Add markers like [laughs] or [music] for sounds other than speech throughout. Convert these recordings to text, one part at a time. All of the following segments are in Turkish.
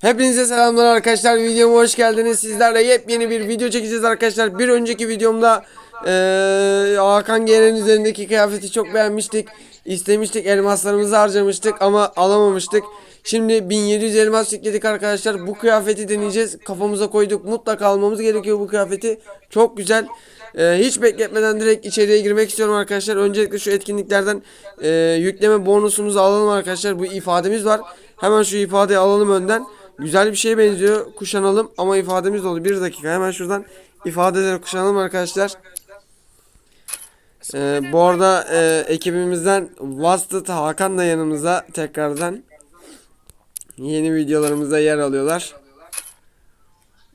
Hepinize selamlar arkadaşlar. Videoma hoş geldiniz. Sizlerle yepyeni bir video çekeceğiz arkadaşlar. Bir önceki videomda eee Hakan Geren'in üzerindeki kıyafeti çok beğenmiştik. İstemiştik, elmaslarımızı harcamıştık ama alamamıştık. Şimdi 1700 elmas yükledik arkadaşlar. Bu kıyafeti deneyeceğiz. Kafamıza koyduk. Mutlaka almamız gerekiyor bu kıyafeti. Çok güzel. Eee, hiç bekletmeden direkt içeriye girmek istiyorum arkadaşlar. Öncelikle şu etkinliklerden eee, yükleme bonusumuzu alalım arkadaşlar. Bu ifademiz var. Hemen şu ifadeyi alalım önden. Güzel bir şeye benziyor. Kuşanalım ama ifademiz dolu. Bir dakika hemen şuradan ifadeleri kuşanalım arkadaşlar. Ee, bu arada e, ekibimizden Vastıt Hakan da yanımızda tekrardan yeni videolarımızda yer alıyorlar.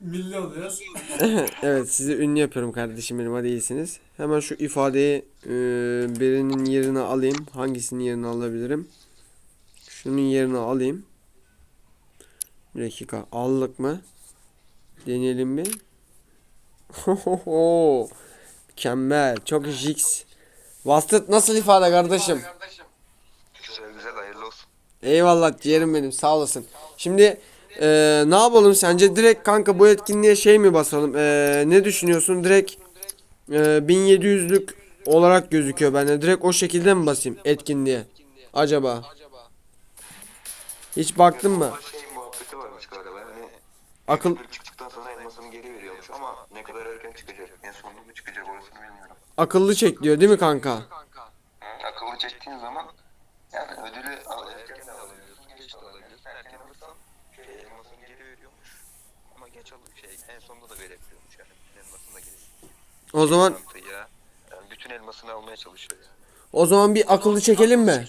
Milli oluyoruz. [laughs] Evet sizi ünlü yapıyorum kardeşim benim hadi iyisiniz. Hemen şu ifadeyi e, birinin yerine alayım. Hangisinin yerine alabilirim? Şunun yerine alayım. Bir dakika aldık mı? Deneyelim bir. Hohoho. Mükemmel. Çok jiks. Vastıt nasıl ifade kardeşim? Güzel güzel hayırlı olsun. Eyvallah ciğerim benim sağ olasın. Şimdi eee, ne yapalım sence direkt kanka bu etkinliğe şey mi basalım? Eee, ne düşünüyorsun? Direkt eee 1700'lük olarak gözüküyor bende. Direkt o şekilde mi basayım etkinliğe? Acaba? Hiç baktın mı? Muhabbeti varmış galiba. Hani Akıl çıktıktan sonra elmasını geri veriyormuş ama ne kadar erken çıkacak, en sonunda mı çıkacak orasını bilmiyorum. akıllı çek diyor değil mi kanka? Hı, akıllı çektiğin zaman yani ödülü al, erken de alabiliyorsun, geç de alabiliyorsun. Erken alırsan şey, elmasını geri veriyormuş. Ama geç alır şey en sonunda da verebiliyormuş yani bütün elmasını da geri. O zaman ya. Yani bütün elmasını almaya çalışıyor yani. o zaman bir akıllı çekelim mi?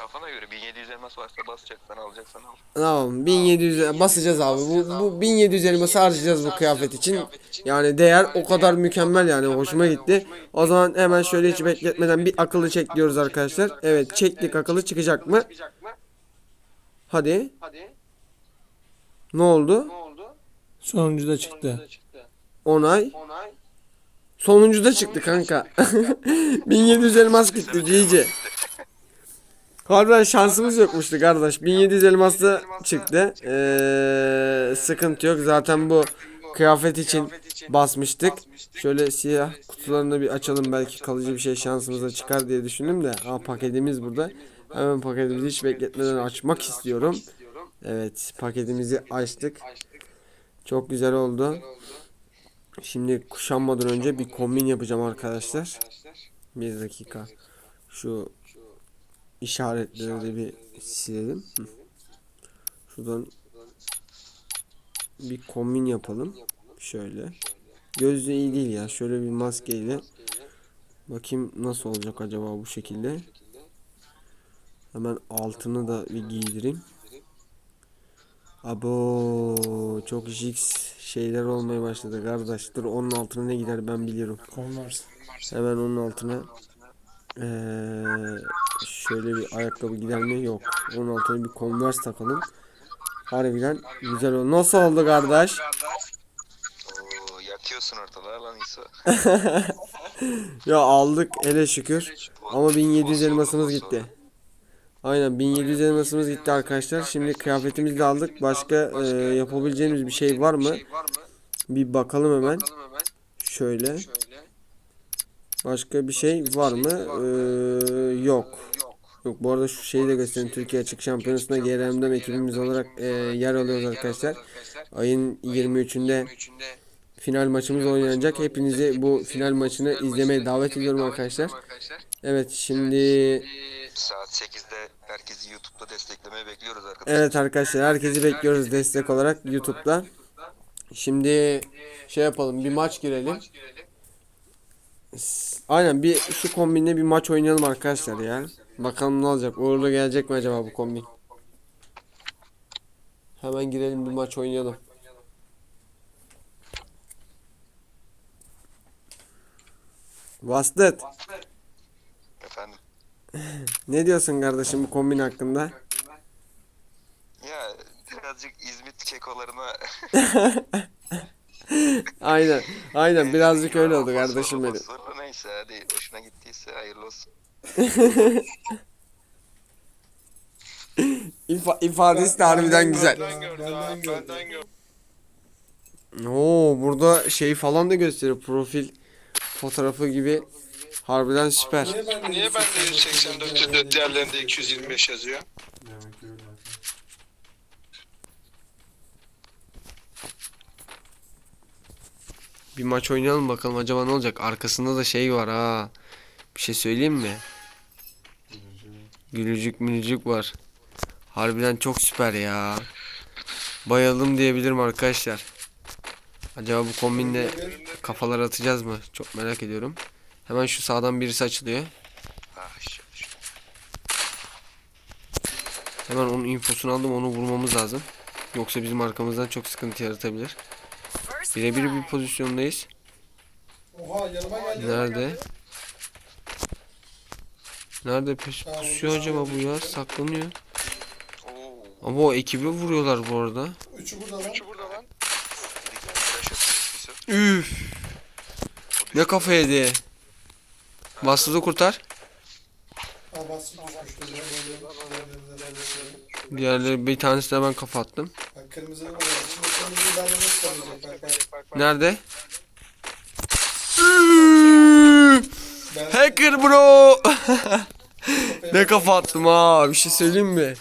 Kafana göre 1700 elmas varsa basacaksan alacaksan al. Tamam 1700 basacağız abi. Bu, bu 1700 elması harcayacağız bu kıyafet için. Yani değer o kadar mükemmel yani hoşuma gitti. O zaman hemen şöyle hiç bekletmeden bir akıllı çek diyoruz arkadaşlar. Evet çektik akıllı çıkacak mı? Hadi. Ne oldu? Sonuncu da çıktı. Onay. Sonuncu da çıktı kanka. [laughs] 1700 elmas gitti GG. Harbiden şansımız yokmuştu kardeş. 1700 elmas da çıktı. Ee, sıkıntı yok. Zaten bu kıyafet için basmıştık. Şöyle siyah kutularını bir açalım. Belki kalıcı bir şey şansımıza çıkar diye düşündüm de. Aa paketimiz burada. Hemen paketimizi hiç bekletmeden açmak istiyorum. Evet paketimizi açtık. Çok güzel oldu. Şimdi kuşanmadan önce bir kombin yapacağım arkadaşlar. Bir dakika. Şu işaretleri de bir silelim. Hı. Şuradan bir kombin yapalım. Şöyle. Gözlüğü iyi değil ya. Şöyle bir maskeyle. Bakayım nasıl olacak acaba bu şekilde. Hemen altını da bir giydireyim. Abo çok jiks şeyler olmaya başladı kardeş. Dur onun altına ne gider ben biliyorum. Converse. Hemen onun altına eee, şöyle bir ayakkabı gider mi? Yok. Onun altına bir Converse takalım. Harbiden güzel oldu. Nasıl oldu kardeş? Oo yakıyorsun ortalığı lan İsa. [laughs] Ya aldık hele şükür. Ama 1700 elmasımız gitti. Aynen 1700 elmasımız gitti arkadaşlar. Şimdi kıyafetimizi de aldık. Başka eee, yapabileceğimiz bir şey var mı? Bir bakalım hemen. Şöyle. Başka bir şey var mı? Ee, yok. Yok bu arada şu şeyi de göstereyim. Türkiye Açık Şampiyonası'nda GRM'den ekibimiz olarak e, yer alıyoruz arkadaşlar. Ayın 23'ünde final maçımız oynanacak. Hepinizi bu final maçını izlemeye davet ediyorum arkadaşlar. Evet şimdi Saat 8'de herkesi YouTube'da desteklemeye bekliyoruz arkadaşlar. evet arkadaşlar herkesi bekliyoruz destek olarak YouTube'da. Şimdi şey yapalım bir maç girelim. Aynen bir şu kombinle bir maç oynayalım arkadaşlar ya. Bakalım ne olacak. Uğurlu gelecek mi acaba bu kombin? Hemen girelim bir maç oynayalım. Vastıt. Efendim. [laughs] Ne diyorsun kardeşim bu kombin hakkında? Ya birazcık İzmit kekolarına [laughs] Aynen. Aynen birazcık öyle oldu kardeşim benim. Neyse hadi hoşuna gittiyse hayırlı olsun. [laughs] İfa- ifadesi de harbiden güzel. Benden gördü abi, benden gördü. Oo burada şey falan da gösteriyor. Profil fotoğrafı gibi. Harbiden süper. Niye bende 184 yazıyor, diğerlerinde 225 yazıyor? Bir maç oynayalım bakalım acaba ne olacak. Arkasında da şey var ha. Bir şey söyleyeyim mi? Gülücük mülücük var. Harbiden çok süper ya. Bayıldım diyebilirim arkadaşlar. Acaba bu kombinle kafalar atacağız mı? Çok merak ediyorum. Hemen şu sağdan birisi açılıyor. Hemen onun infosunu aldım onu vurmamız lazım. Yoksa bizim arkamızdan çok sıkıntı yaratabilir. Birebir bir pozisyondayız. Nerede? Nerede pus pusuyor acaba bu ya? Saklanıyor. Ama o ekibi vuruyorlar bu arada. Üçü burada lan. Üçü burada lan. Üf. Ne kafa yedi. Bastı kurtar. Diğerleri bir tanesine ben kafa attım. Bak kırmızı var. Şimdi kırmızı bende nasıl kalacak? Bak bak. Nerede? Ben Hacker bro. [laughs] ne kafa attım ha. Bir şey söyleyeyim mi?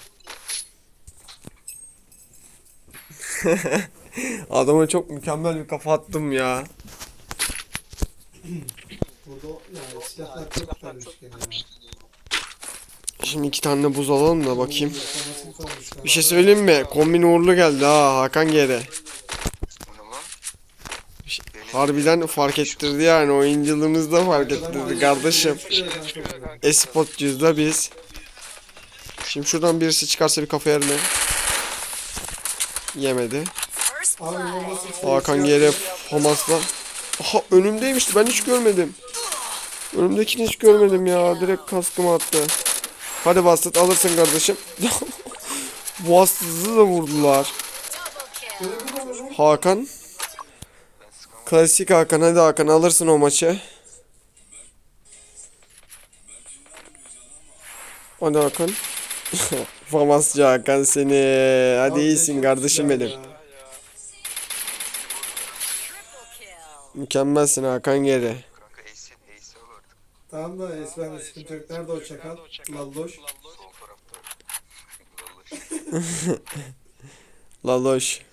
[laughs] Adama çok mükemmel bir kafa attım ya. Şimdi iki tane buz alalım da bakayım. Bir şey söyleyeyim mi? Kombin uğurlu geldi ha Hakan Gere. Bu ne lan? Şey- Benim- Harbiden fark ettirdi yani oyunculuğumuz da fark ettirdi kardeşim. Espotcuyuz da biz. Şimdi şuradan birisi çıkarsa bir kafa yerine. Yemedi. Nasıl Hakan Gere Hamas'la. Aha önümdeymişti ben hiç görmedim. Önümdekini hiç görmedim ya. Direkt kaskımı attı. Hadi Bastıt alırsın kardeşim. [laughs] Bastızı da vurdular. Hakan. Klasik Hakan hadi Hakan alırsın o maçı. Hadi Hakan. [laughs] Famasçı Hakan seni. Hadi iyisin kardeşim benim. Mükemmelsin Hakan geri. Tamam da Esmer'de sıkıntı yok. Nerede o çakal? Lalloş. Sol [laughs]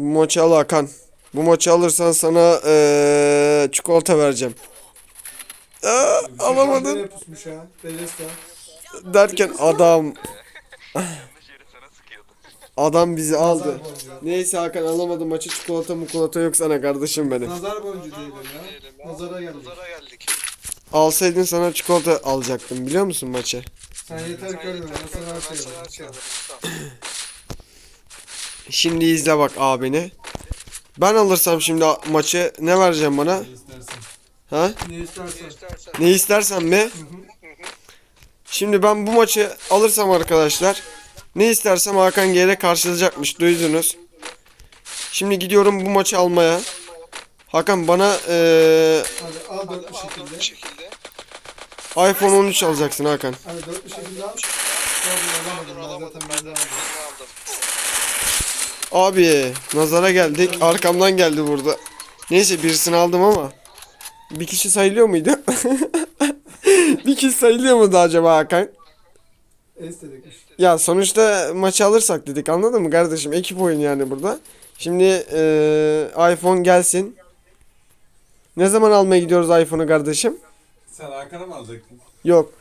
Bu maçı al Hakan. Bu maçı alırsan sana eee, çikolata vereceğim. Aa, alamadın. Derken adam adam bizi aldı. Neyse Hakan alamadım maçı çikolata mukolata yok sana kardeşim benim. Nazar boncuğu diyelim ya. Nazara geldik. geldik. Alsaydın sana çikolata alacaktım biliyor musun maçı? Sen yeter ki ölme. Ben sana her şeyi veririm. Şimdi izle bak abini. Ben alırsam şimdi maçı ne vereceğim bana? Ha? Ne istersen. Ne istersen mi? Şimdi ben bu maçı alırsam arkadaşlar ne istersem Hakan G'ye karşılayacakmış duydunuz. Şimdi gidiyorum bu maçı almaya. Hakan bana eee, Hadi al dört bir şekilde. iPhone 13 alacaksın Hakan. Hadi dört bir şekilde al. Pardon alamadım. Ben zaten birini aldım. Abi nazara geldik arkamdan geldi burada. Neyse birisini aldım ama bir kişi sayılıyor muydu? [laughs] bir kişi sayılıyor muydu acaba Hakan? Ya sonuçta maçı alırsak dedik anladın mı kardeşim? Ekip oyunu yani burada. Şimdi eee, iPhone gelsin. Ne zaman almaya gidiyoruz iPhone'u kardeşim? Sen Hakan'a mı alacaktın? Yok.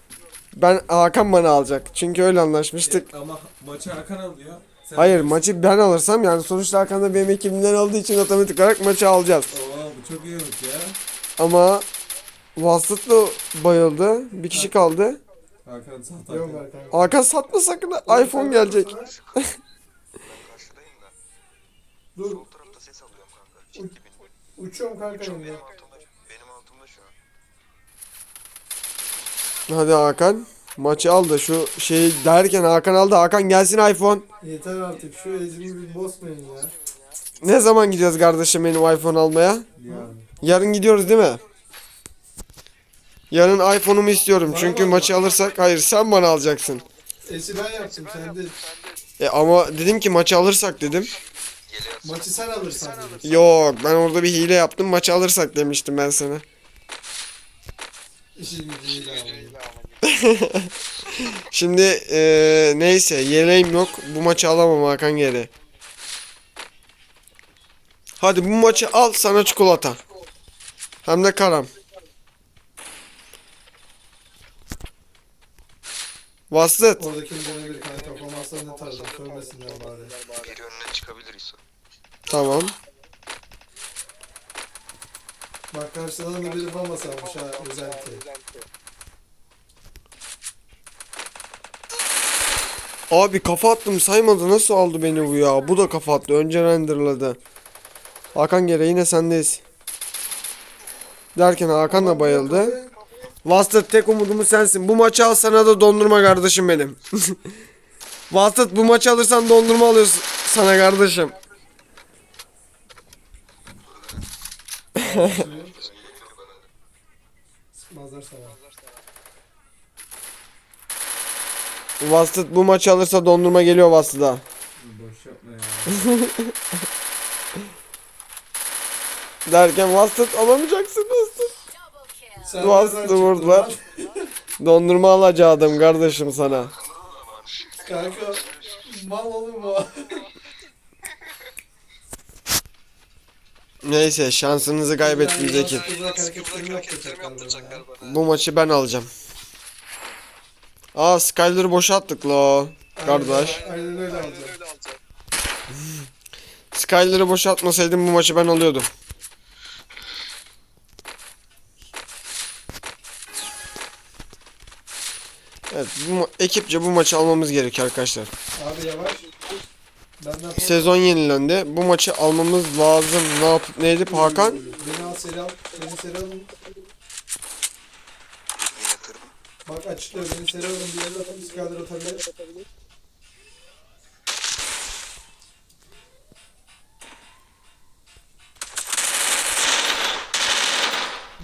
Ben Hakan bana alacak. Çünkü öyle anlaşmıştık. Ama maçı Hakan alıyor. Sen Hayır maçı ben alırsam yani sonuçta Hakan da benim ekibimden aldığı için otomatik olarak maçı alacağız. Oo bu çok iyi olmuş ya. Ama Vasıt da bayıldı. Bir kişi kaldı. Hakan sat Yok Hakan. Hakan satma sakın iPhone gelecek. Ben karşıdayım da. Dur. Sol tarafta ses alıyorum kanka. Çek dibinde. Uçuyorum kanka Benim şimdi. altımda, benim altımda şu an. Hadi Hakan. Maçı aldı. Şu şey derken Hakan aldı. Hakan gelsin iPhone. Yeter artık şu ezimi bir bozmayın ya. Ne zaman gidiyoruz kardeşim benim iPhone almaya? Yani. Yarın gidiyoruz değil mi? Yarın iPhone'umu istiyorum. Çünkü maçı alırsak hayır sen bana alacaksın. Esi ben yaptım sen de. E ama dedim ki maçı alırsak dedim. Maçı sen alırsan. dedim. Yok ben orada bir hile yaptım. Maçı alırsak demiştim ben sana. İşin alayım. [laughs] Şimdi eee, neyse yeleğim yok. Bu maçı alamam Hakan geri. Hadi bu maçı al sana çikolata. Hem de karam. Vasıt. Oradaki bir bir kanka performanslarını tarzı söylemesinler bari. Geri önüne çıkabilir. Tamam. Bak karşıdan da biri famas almış ha özellikle. Abi kafa attım saymadı. Nasıl aldı beni bu ya? Bu da kafa attı. Önce renderladı. Hakan gere yine sendeyiz. Derken Hakan da bayıldı. Vasıt tek umudumuz sensin. Bu maçı al sana da dondurma kardeşim benim. [laughs] Vasıt bu maçı alırsan dondurma alıyorsun sana kardeşim. Sıkmazlar sana. Vasıt bu maçı alırsa dondurma geliyor Vasıt'a. Boş yapma ya. [laughs] Derken Vasıt alamayacaksın Vasıt. Sen nereden çıktın vurdular. [laughs] Dondurma alacaktım kardeşim sana. Kanka mal oğlum bu. [laughs] Neyse şansınızı kaybettiniz ekip. kızak. Bu maçı ben alacağım. Aa Skyler'ı boşalttık lo. Kardeş. Aynen, öyle alacağım. Skyler'ı boşaltmasaydım bu maçı ben alıyordum. Evet bu ekipçe bu maçı almamız gerekiyor arkadaşlar. Abi yavaş. Benden Sezon yenilendi. Bu maçı almamız lazım. Ne yapıp ne edip Hakan? beni al seri al. Beni seri alın. Bak açıklıyor beni seri alın diye de atalım. Skader atabilir.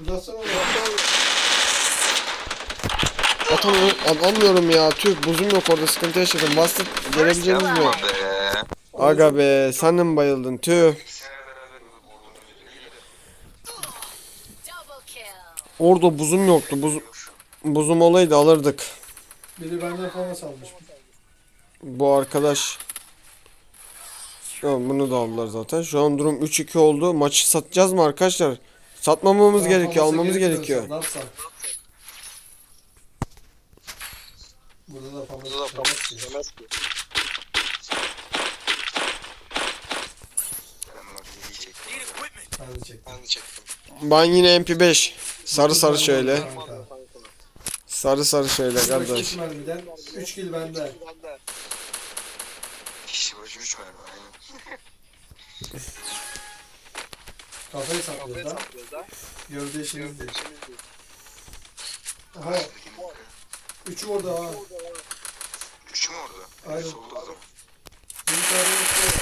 Uzatsana onu. Atamıyorum, alamıyorum ya. Tüh buzum yok orada sıkıntı yaşadım. Bastık gelebileceğiniz mi? Be. Aga be sen de mi bayıldın? Tüh. Orada buzum yoktu. Buz, buzum olaydı alırdık. Biri benden forma salmış. Bu arkadaş. Tamam bunu da aldılar zaten. Şu an durum 3-2 oldu. Maçı satacağız mı arkadaşlar? Satmamamız Daha gerekiyor. Almamız gerekiyor. Ne yapsak? Burada da Burada da çektim. Ben yine MP5. Sarı sarı şöyle. Sarı sarı şöyle Bak kardeş. iki mermiden 3 kill bende. Kişi başı 3 mermi aynen. [laughs] Kafayı saklıyor da. Gördüğü işimiz değil. Aha. Üçü orada ha. 3 mü orada? Aynen. Solda. Bir tane üçü.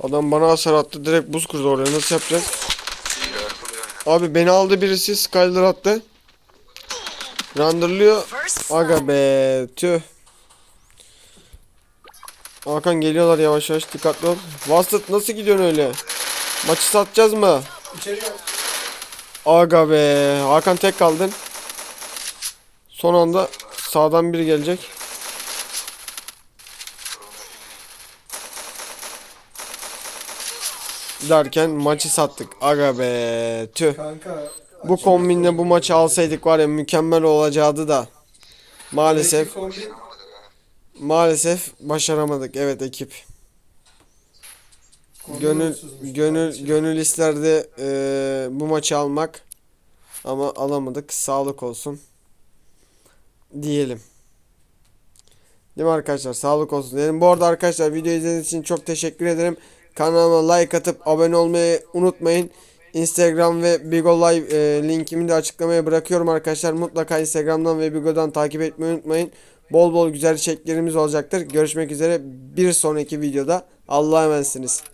Adam bana hasar attı. Direkt buz kurdu oraya. Nasıl yapacağız? Abi beni aldı birisi. Skyler attı. Renderlıyor. First Aga be. Tüh. Hakan geliyorlar yavaş yavaş. Dikkatli ol. Vasıt nasıl gidiyorsun öyle? Maçı satacağız mı? Aga be. Hakan tek kaldın. Son anda sağdan biri gelecek. Derken maçı sattık. Aga be. Tüh. Kanka. Bu kombinle bu maçı alsaydık var ya mükemmel olacaktı da. Maalesef maalesef başaramadık. Evet ekip. Gönül gönül gönül isterdi eee, bu maçı almak ama alamadık. Sağlık olsun diyelim. Değil mi arkadaşlar? Sağlık olsun diyelim. Bu arada arkadaşlar video izlediğiniz için çok teşekkür ederim. Kanalıma like atıp abone olmayı unutmayın. Instagram ve Bigo Live e, linkimi de açıklamaya bırakıyorum arkadaşlar. Mutlaka Instagram'dan ve Bigo'dan takip etmeyi unutmayın. Bol bol güzel içeriklerimiz olacaktır. Görüşmek üzere bir sonraki videoda. Allah'a emanetsiniz.